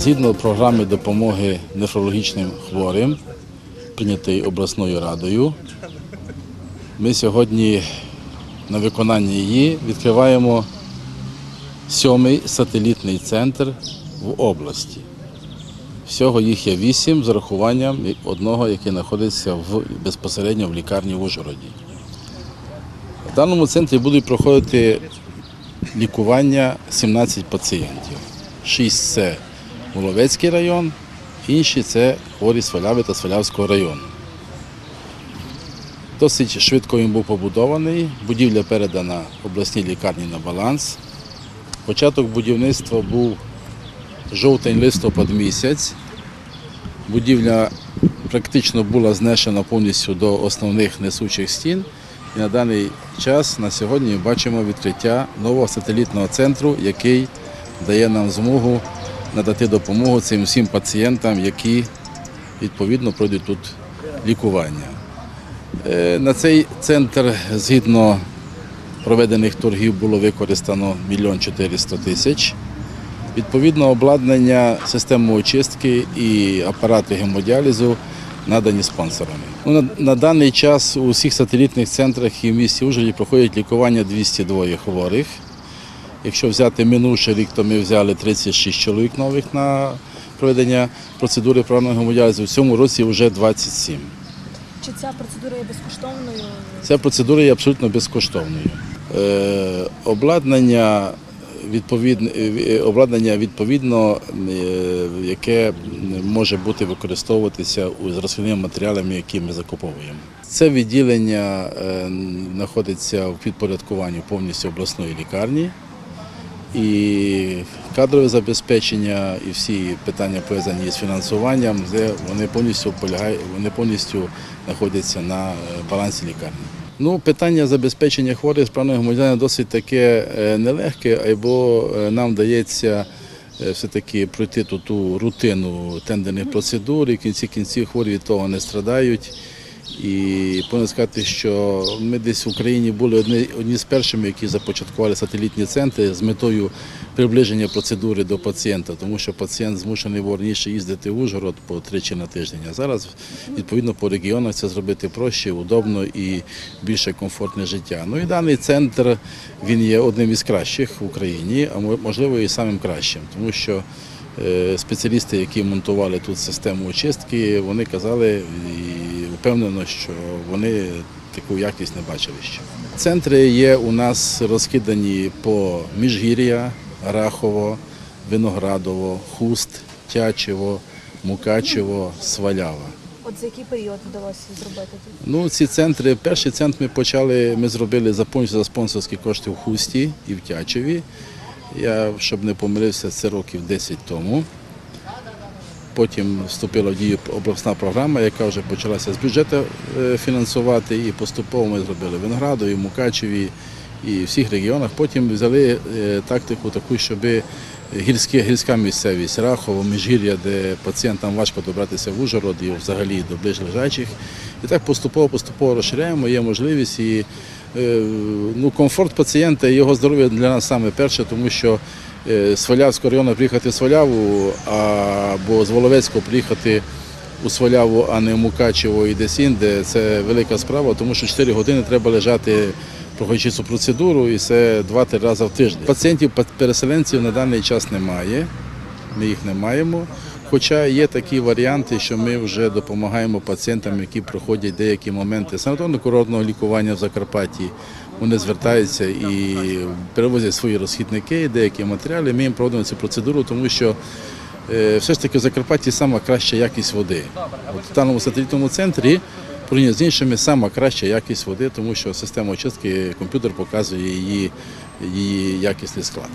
Згідно програми допомоги нефрологічним хворим, прийнятої обласною радою, ми сьогодні на виконання її відкриваємо сьомий сателітний центр в області. Всього їх є вісім з урахуванням одного, який знаходиться в, безпосередньо в лікарні в Ужгороді. В даному центрі будуть проходити лікування 17 пацієнтів. 6 це Воловецький район, інші це хворі Сваляви та Свалявського району. Досить швидко він був побудований. Будівля передана обласній лікарні на баланс. Початок будівництва був жовтень-листопад місяць. Будівля практично була знесена повністю до основних несучих стін. І на даний час, на сьогодні, бачимо відкриття нового сателітного центру, який дає нам змогу надати допомогу цим всім пацієнтам, які відповідно пройдуть тут лікування. Е, На цей центр згідно проведених торгів було використано 1 мільйон 400 тисяч. Відповідно, обладнання системи очистки і апарати гемодіалізу надані спонсорами. Ну, на, на даний час у всіх сателітних центрах і в місті Ужгороді проходять лікування 202 хворих. Якщо взяти минувший рік, то ми взяли 36 чоловік нових на проведення процедури правильного гемодіалізу. В цьому році вже 27. Чи ця процедура є безкоштовною? Ця процедура є абсолютно безкоштовною. Е, обладнання відповідне, е, обладнання відповідно, е, яке може бути використовуватися з рослинними матеріалами, які ми закуповуємо. Це відділення е, знаходиться в підпорядкуванні повністю обласної лікарні. І кадрове забезпечення, і всі питання пов'язані з фінансуванням, де вони повністю полягають, вони повністю знаходяться на е, балансі лікарні. Ну, питання забезпечення хворих справного громадянина досить таке е, нелегке, або е, нам вдається все-таки пройти ту рутину тендерних процедур, і в кінці кінців хворі від того не страдають. І повинен сказати, що ми десь в Україні були одні, одні з першими, які започаткували сателітні центри з метою приближення процедури до пацієнта, тому що пацієнт змушений був їздити в Ужгород по тричі на тиждень. А зараз, відповідно, по регіонах це зробити проще, удобно і більше комфортне життя. Ну і даний центр він є одним із кращих в Україні, а можливо і самим кращим, тому що Е, Спеціалісти, які монтували тут систему очистки, вони казали впевнено, що вони таку якість не бачили ще. Центри є у нас розкидані по Міжгір'я, Рахово, Виноградово, Хуст, Тячево, Мукачево, Свалява. От за який період вдалося зробити тут? Ну, ці центри, перший центр ми почали, ми зробили за за спонсорські кошти в Хусті і в Тячеві. Я, щоб не помилився, це років 10 тому. Потім вступила в дію обласна програма, яка вже почалася з бюджету е, фінансувати, і поступово ми зробили Винограду, Виноградові, Мукачеві і всіх регіонах. Потім взяли е, тактику таку, щоб гірські, гірська місцевість, Рахово, Міжгір'я, де пацієнтам важко добратися в Ужгород і взагалі до ближлежачих. І так поступово-поступово розширяємо, є можливість і е, ну, комфорт пацієнта і його здоров'я для нас саме перше, тому що е, з Свалявського району приїхати в Сваляву, або з Воловецького приїхати у Сваляву, а не в Мукачево і десь інде, це велика справа, тому що 4 години треба лежати, проходячи цю процедуру, і це 2-3 рази в тиждень. Пацієнтів, переселенців на даний час немає, ми їх не маємо. Хоча є такі варіанти, що ми вже допомагаємо пацієнтам, які проходять деякі моменти санаторно-курортного лікування в Закарпатті. Вони звертаються і перевозять свої розхідники, деякі матеріали. Ми їм проводимо цю процедуру, тому що е, все ж таки в Закарпатті сама краща якість води. От в даному сателітному центрі порівняно з іншими сама краща якість води, тому що система очистки комп'ютер показує її, її якісний склад.